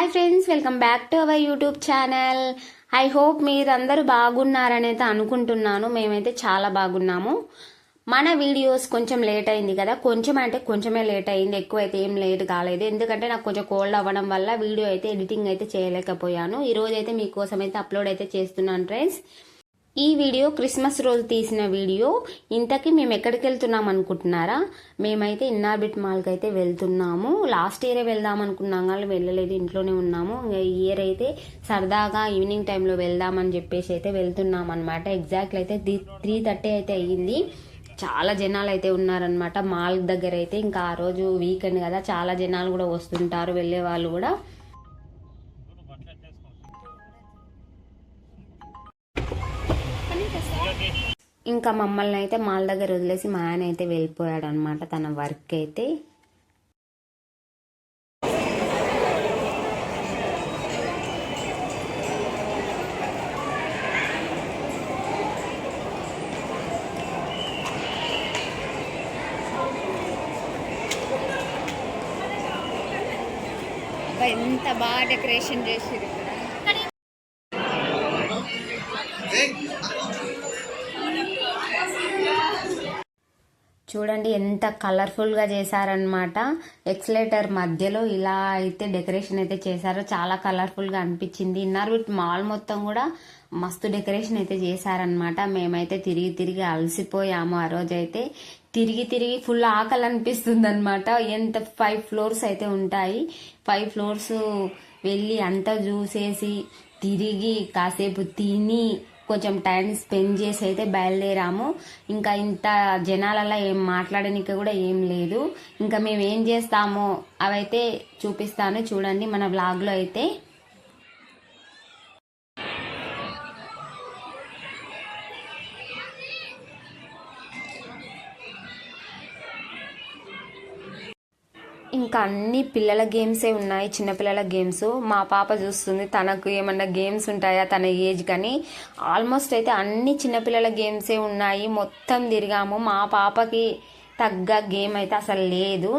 Hi friends welcome back to our YouTube channel. I hope మీరందరూ బాగున్నారని అయితే అనుకుంటున్నాను. మేమైతే చాలా బాగున్నాము. మన వీడియోస్ కొంచెం లేట్ అయింది కదా. కొంచెం అంటే కొంచెమే లేట్ అయింది. ఎక్కువ అయితే ఏం లేట్ కాలేదు. ఎందుకంటే నాకు కొంచెం కోల్డ్ అవ్వడం వల్ల వీడియో అయితే ఎడిటింగ్ అయితే చేయలేకపోయాను. ఈరోజు అయితే మీకోసం అయితే అప్లోడ్ అయితే చేస్తున్నాను ఫ్రెండ్స్ ఈ వీడియో క్రిస్మస్ రోజు తీసిన వీడియో. ఇంతకీ మేము ఎక్కడికి వెళ్తున్నాం అనుకుంటున్నారా? మేమైతే ఇన్నార్బిట్ మాల్కి అయితే వెళ్తున్నాము. లాస్ట్ ఇయరే వెళ్దాం అనుకున్నాం కానీ వెళ్ళలేదు. ఇంట్లోనే ఉన్నాము. ఈ ఇయర్ అయితే సరదాగా ఈవినింగ్ టైంలో వెళ్దామని చెప్పేసి అయితే వెళ్తున్నాం అనమాట ఎగ్జాక్ట్లీ అయితే త్రీ థర్టీ అయితే అయ్యింది. చాలా జనాలు అయితే ఉన్నారనమాట మాల్ దగ్గర అయితే. ఇంకా ఆ రోజు వీకెండ్ కదా చాలా జనాలు కూడా వస్తుంటారు వెళ్ళే వాళ్ళు కూడా. ఇంకా మమ్మల్ని అయితే మాల దగ్గర వదిలేసి మా ఆయన అయితే వెళ్ళిపోయాడు అనమాట తన వర్క్ అయితే. ఎంత బాగా డెకరేషన్ చేసిరు ఇక్కడ. చూడండి ఎంత కలర్ఫుల్గా చేశారనమాట ఎక్స్లేటర్ మధ్యలో ఇలా అయితే డెకరేషన్ అయితే చేశారో. చాలా కలర్ఫుల్గా అనిపించింది. ఇన్నర్ విత్ మాల్ మొత్తం కూడా మస్తు డెకరేషన్ అయితే చేశారనమాట మేమైతే తిరిగి తిరిగి అలసిపోయాము ఆ రోజు అయితే తిరిగి తిరిగి ఫుల్ ఆకలి అనిపిస్తుంది అనమాట ఎంత ఫైవ్ ఫ్లోర్స్ అయితే ఉంటాయి. ఫైవ్ ఫ్లోర్స్ వెళ్ళి అంతా చూసేసి తిరిగి కాసేపు తిని కొంచెం టైం స్పెండ్ చేసి అయితే బయలుదేరాము. ఇంకా ఇంత జనాలలో ఏం మాట్లాడడానికి కూడా ఏం లేదు. ఇంకా మేము ఏం చేస్తామో అవైతే చూపిస్తాను. చూడండి మన వ్లాగ్లో అయితే. ఇంకా అన్ని పిల్లల గేమ్సే ఉన్నాయి చిన్నపిల్లల గేమ్స్ మా పాప చూస్తుంది తనకు ఏమన్నా గేమ్స్ ఉంటాయా తన ఏజ్ కానీ. ఆల్మోస్ట్ అయితే అన్ని చిన్నపిల్లల గేమ్సే ఉన్నాయి మొత్తం తిరిగాము. మా పాపకి తగ్గ గేమ్ అయితే అసలు లేదు.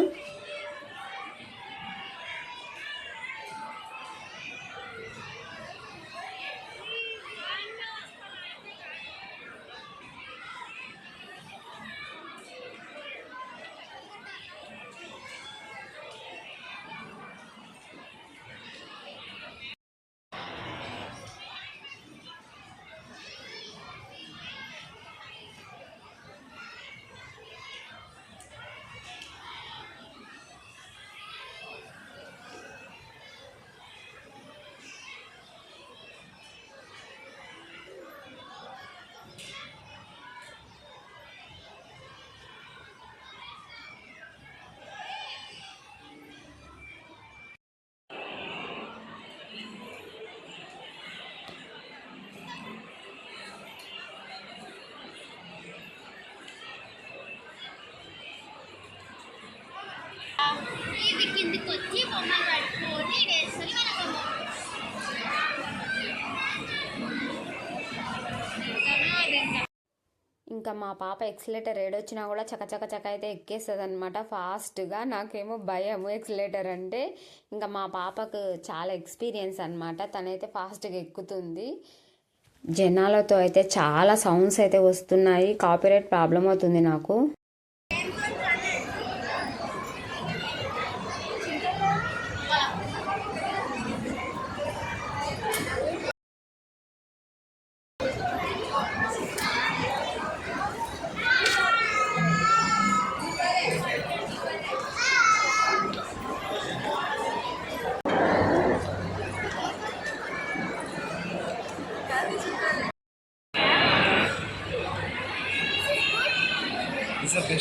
బొమ్మలు పట్టుకొని ఇంకా మా పాప ఎక్సలేటర్ ఏడొచ్చినా కూడా చకచక చక అయితే ఎక్కేస్తుంది అనమాట ఫాస్ట్గా నాకేమో భయం ఎక్సలేటర్ అంటే. ఇంకా మా పాపకు చాలా ఎక్స్పీరియన్స్ అనమాట తనైతే ఫాస్ట్గా ఎక్కుతుంది. జనాలతో అయితే చాలా సౌండ్స్ అయితే వస్తున్నాయి. కాపీరైట్ ప్రాబ్లం అవుతుంది నాకు.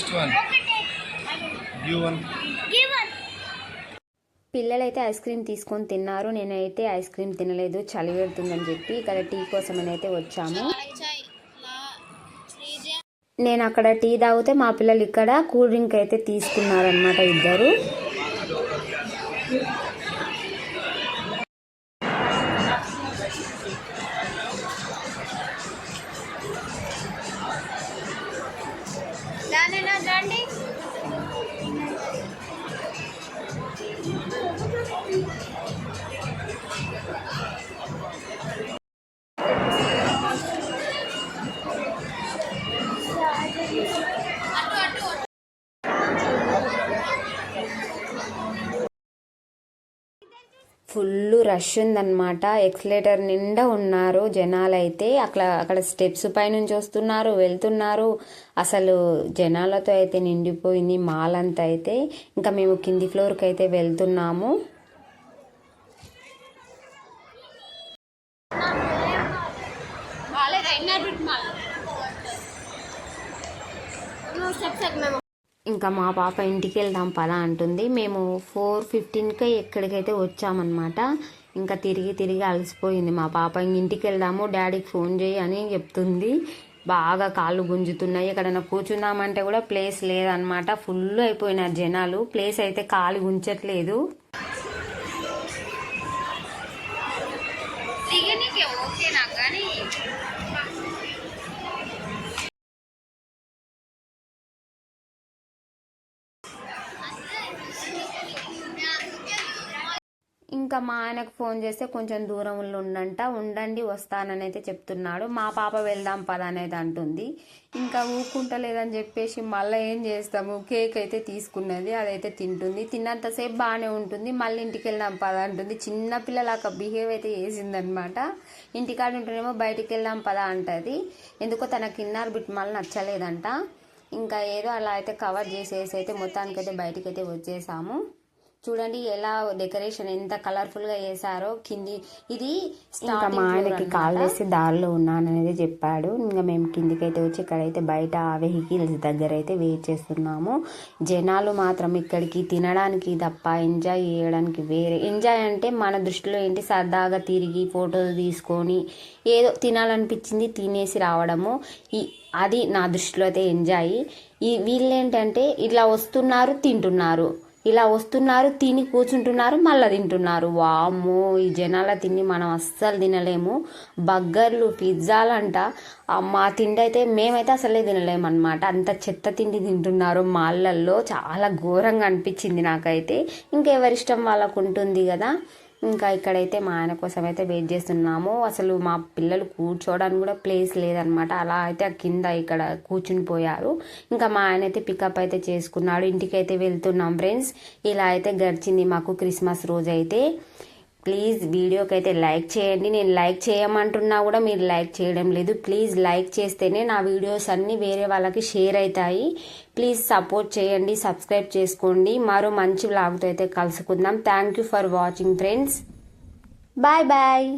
నెక్స్ట్ వన్ పిల్లలైతే ఐస్ క్రీమ్ తీసుకొని తిన్నారు. నేనైతే ఐస్ క్రీమ్ తినలేదు. చలి పెడుతుందని చెప్పి ఇక్కడ టీ కోసం అయితే వచ్చాము. నేను అక్కడ టీ తాగితే మా పిల్లలు ఇక్కడ కూల్ డ్రింక్ అయితే తీసుకున్నారనమాట ఇద్దరు. ఫుల్ రష్ ఉందన్నమాట. ఎక్స్లేటర్ నిండా ఉన్నారు జనాలు అయితే అక్కడ అక్కడ స్టెప్స్ పైనుంచి వస్తున్నారు వెళ్తున్నారు. అసలు జనాలతో అయితే నిండిపోయింది మాల్ అంతా అయితే. ఇంకా మేము కింది ఫ్లోర్కి అయితే వెళ్తున్నాము. మేము ఇంకా మా పాప ఇంటికి వెళ్దాం పదా అంటుంది. మేము ఫోర్ ఫిఫ్టీన్కి ఎక్కడికైతే వచ్చామన్నమాట ఇంకా తిరిగి తిరిగి అలసిపోయింది. మా పాప ఇంక ఇంటికి వెళ్దాము డాడీకి ఫోన్ చేయి అని చెప్తుంది. బాగా కాళ్ళు గుంజుతున్నాయి. ఎక్కడైనా కూర్చుందామంటే కూడా ప్లేస్ లేదనమాట ఫుల్ అయిపోయినారు జనాలు. ప్లేస్ అయితే కాలు గుంచట్లేదు ఇంకా మా ఆయనకు ఫోన్ చేస్తే కొంచెం దూరంలో ఉండంట ఉండండి వస్తానని అయితే చెప్తున్నాడు. మా పాప వెళ్దాం పద అనేది అంటుంది. ఇంకా ఊకుంటలేదని చెప్పేసి మళ్ళీ ఏం చేస్తాము? కేక్ అయితే తీసుకున్నది అదైతే తింటుంది. తిన్నంతసేపు బాగానే ఉంటుంది. మళ్ళీ ఇంటికి వెళ్దాం పద అంటుంది. చిన్న బిహేవ్ అయితే చేసిందనమాట. ఇంటికాడ ఉంటేనేమో బయటికి వెళ్దాం పద అంటది. ఎందుకో తన కిన్నార్ బిట్ మళ్ళీ నచ్చలేదంట. ఇంకా ఏదో అలా అయితే కవర్ చేసేసి అయితే మొత్తానికైతే బయటికైతే వచ్చేసాము. చూడండి ఎలా డెకరేషన్ ఎంత కలర్ఫుల్గా చేశారో కింది. ఇది ఇంకా మా ఆయనకి కాల్ వేసి దారిలో ఉన్నాననేది చెప్పాడు. ఇంకా మేము కిందికైతే వచ్చి ఇక్కడైతే బయట ఆ వెహికల్స్ దగ్గర అయితే వెయిట్ చేస్తున్నాము. జనాలు మాత్రం ఇక్కడికి తినడానికి తప్ప ఎంజాయ్ చేయడానికి వేరే. ఎంజాయ్ అంటే మన దృష్టిలో ఏంటి? సరదాగా తిరిగి ఫోటోలు తీసుకొని ఏదో తినాలనిపించింది తినేసి రావడము. ఈ అది నా దృష్టిలో అయితే ఎంజాయ్. ఈ వీళ్ళేంటంటే ఇట్లా వస్తున్నారు తింటున్నారు. ఇలా వస్తున్నారు తిని కూర్చుంటున్నారు మళ్ళీ తింటున్నారు. వామ్మో ఈ జనాల తిని మనం అస్సలు తినలేము. బర్గర్లు పిజ్జాలు అంట మా తిండి అయితే మేమైతే అసలే తినలేము అనమాట అంత చెత్త తిండి తింటున్నారు మాళ్ళల్లో. చాలా ఘోరంగా అనిపించింది నాకైతే. ఇంకెవరిష్టం వాళ్ళకు ఉంటుంది కదా. ఇంకా ఇక్కడైతే మా ఆయన కోసం అయితే వెయిట్ చేస్తున్నాము. అసలు మా పిల్లలు కూర్చోవడానికి కూడా ప్లేస్ లేదనమాట. అలా అయితే ఆ కింద ఇక్కడ కూర్చుని పోయారు. ఇంకా మా ఆయన అయితే పికప్ అయితే చేసుకున్నాడు. ఇంటికి అయితే వెళ్తున్నాం ఫ్రెండ్స్. ఇలా అయితే గడిచింది మాకు క్రిస్మస్ రోజు అయితే ప్లీజ్ వీడియోకి అయితే లైక్ చేయండి నేను లైక్ చేయమంటున్నా కూడా మీరు లైక్ చేయడం లేదు ప్లీజ్ లైక్ చేస్తేనే నా వీడియోస్ అన్నీ వేరే వాళ్ళకి షేర్ అవుతాయి ప్లీజ్ సపోర్ట్ చేయండి సబ్స్క్రైబ్ చేసుకోండి మరో మంచి వ్లాగ్తో అయితే కలుసుకుందాం thank you for watching friends bye bye